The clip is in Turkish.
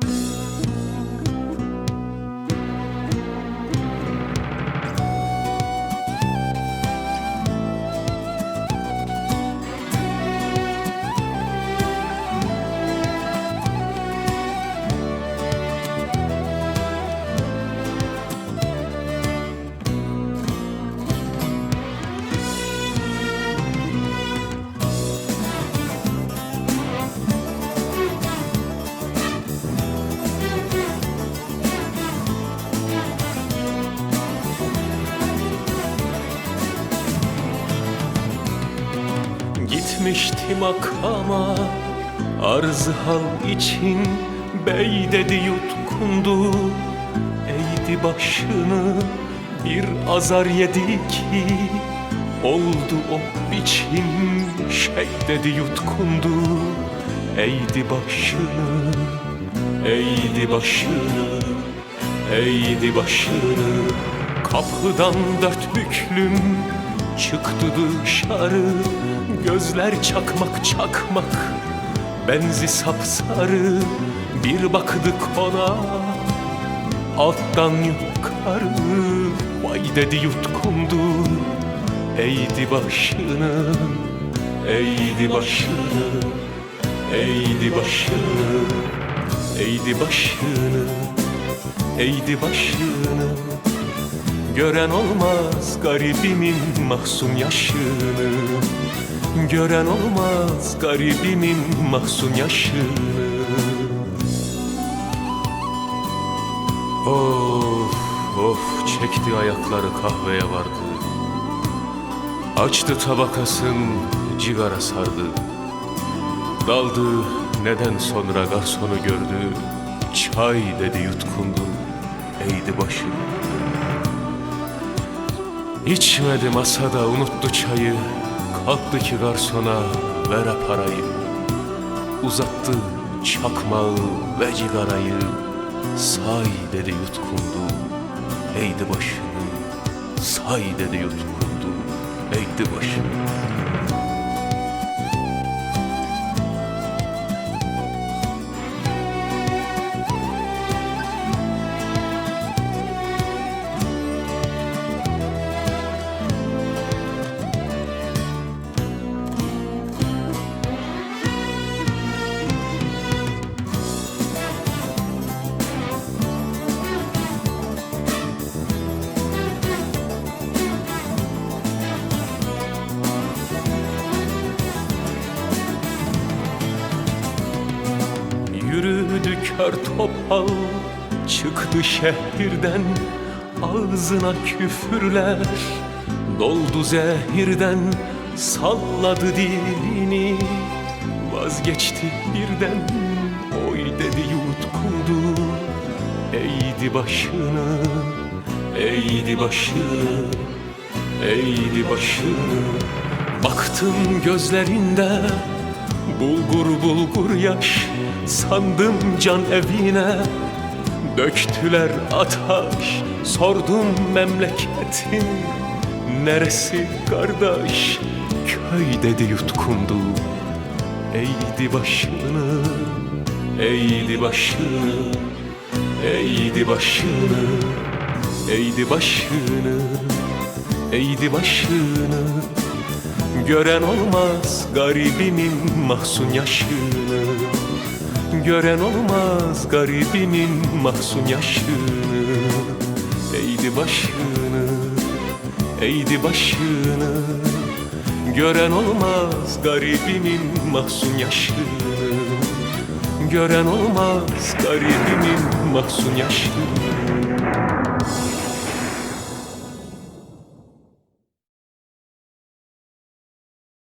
Mm-hmm. Gitmiştim makama Arz hal için Bey dedi yutkundu. Eğdi başını Bir azar yedi ki Oldu o biçim Şey dedi yutkundu. Eğdi başını Eğdi başını Eğdi başını. Kapıdan dört büklüm Çıktı dışarı Gözler çakmak çakmak. Benzi sapsarı Bir baktık ona. Alttan yukarı Vay dedi yutkundu. Eğdi başını Eğdi başını Eğdi başını Eğdi başını Eğdi başını. Gören olmaz garibimin mahzun yaşını Gören olmaz garibimin mahzun yaşını Of of çekti ayakları kahveye vardı. Açtı tabakasın cigara sardı. Daldı neden sonra garsonu gördü? Çay dedi yutkundu eğdi başını İçmedi masada unuttu çayı Kalktı ki garsona ver parayı. Uzattı çakmağı ve cigarayı. Say dedi yutkundu. Eğdi başını Say dedi yutkundu. Eğdi başını kör topal Çıktı şehirden Ağzına küfürler. Doldu zehirden Salladı dilini Vazgeçti birden. Oy dedi yutkundu Eğdi başını Eğdi başını Eğdi başını. Baktım gözlerinde Bulgur bulgur yaş Sandım can evine. Döktüler ataş Sordum memleketin Neresi kardeş? Köy dedi yutkundu Eğdi başını Eğdi başını Eğdi başını Eğdi başını Eğdi başını Gören olmaz garibimin mahzun yaşını. Gören olmaz garibimin mahzun yaşını. Eğdi başını, eğdi başını. Gören olmaz garibimin mahzun yaşını. Gören olmaz garibimin mahzun yaşını